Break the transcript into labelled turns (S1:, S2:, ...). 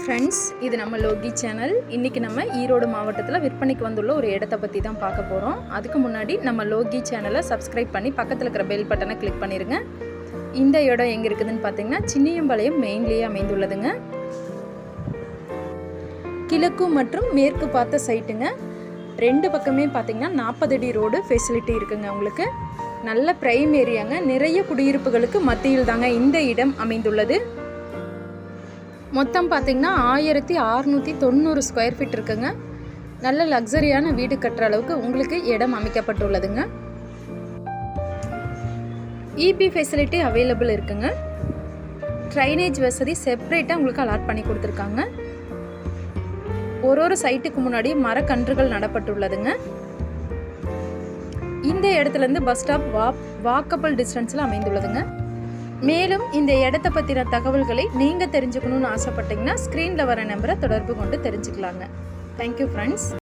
S1: Friends இது நம்ம Loki channel. இன்றைக்கி நம்ம ஈரோடு மாவட்டத்தில் விற்பனைக்கு வந்துள்ள ஒரு இடத்த பற்றி தான் பார்க்க போகிறோம் அதுக்கு முன்னாடி நம்ம லோகி சேனலை சப்ஸ்கிரைப் பண்ணி பக்கத்தில் இருக்கிற பெல் பட்டனை கிளிக் பண்ணிடுங்க இந்த இடம் எங்கே இருக்குதுன்னு பார்த்தீங்கன்னா சின்னியம்பாளையம் மெயின்லேயே அமைந்துள்ளதுங்க. கிழக்கு மற்றும் மேற்கு பார்த்த சைட்டுங்க ரெண்டு பக்கமே பார்த்தீங்கன்னா நாற்பது அடி ரோடு ஃபெசிலிட்டி இருக்குங்க உங்களுக்கு. நல்ல ப்ரைம் ஏரியாங்க நிறைய குடியிருப்புகளுக்கு மத்தியில் தாங்க இந்த இடம் அமைந்துள்ளது. மொத்தம் பார்த்தீங்கன்னா ஆயிரத்தி அறநூற்றி தொண்ணூறு ஸ்கொயர் ஃபீட் இருக்குங்க. நல்ல லக்ஸரியான வீடு கட்டுற அளவுக்கு உங்களுக்கு இடம் அமைக்கப்பட்டுள்ளதுங்க. இபி ஃபெசிலிட்டி அவைலபிள் இருக்குங்க. ட்ரைனேஜ் வசதி செப்பரேட்டாக உங்களுக்கு அலாட் பண்ணி கொடுத்துருக்காங்க. ஒரு ஒரு சைட்டுக்கு முன்னாடி மரக்கன்றுகள் நடப்பட்டுள்ளதுங்க. இந்த இடத்துலேருந்து பஸ் ஸ்டாப் வா வாக்கபிள் டிஸ்டன்ஸில் அமைந்துள்ளதுங்க. மேலும் இந்த இடத்த பற்றின தகவல்களை நீங்கள் தெரிஞ்சுக்கணும்னு ஆசைப்பட்டீங்கன்னா ஸ்க்ரீனில் வர நம்பரை தொடர்பு கொண்டு தெரிஞ்சுக்கலாங்க. Thank you friends